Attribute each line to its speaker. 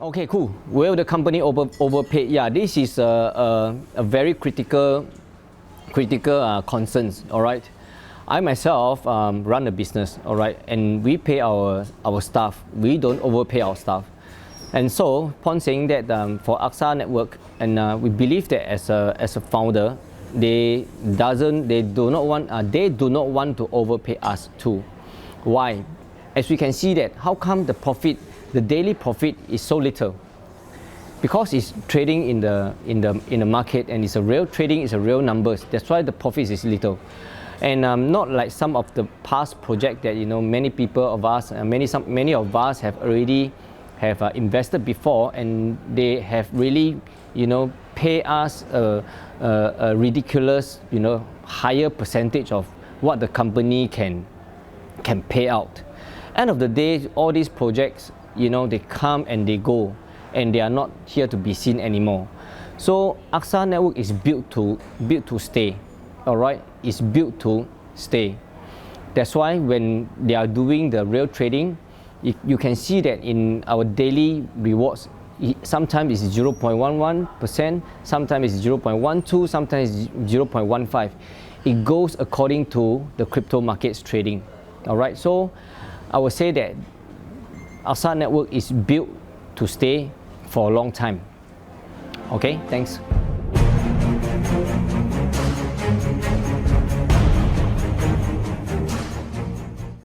Speaker 1: Okay, cool. Will the company over overpay? Yeah, this is a, a, a very critical critical uh, concerns. All right. I myself um, run a business. All right, and we pay our our staff. We don't overpay our staff. And so, upon saying that um, for AXA Network, and uh, we believe that as a as a founder, they doesn't they do not want uh, they do not want to overpay us too. Why? As we can see that how come the profit, the daily profit is so little? Because it's trading in the in the in the market and it's a real trading, it's a real numbers. That's why the profit is little. And um, not like some of the past project that you know many people of us, uh, many some many of us have already have uh, invested before and they have really you know pay us a, a, a ridiculous you know higher percentage of what the company can can pay out. End of the day, all these projects, you know, they come and they go, and they are not here to be seen anymore. So AXA network is built to built to stay. All right, it's built to stay. That's why when they are doing the real trading, you, you can see that in our daily rewards, sometimes it's 0.11%, sometimes it's 0.12, sometimes it's 0.15. It goes according to the crypto markets trading. All right, so I would say that AXA network is built to stay for a long time. Okay, thanks.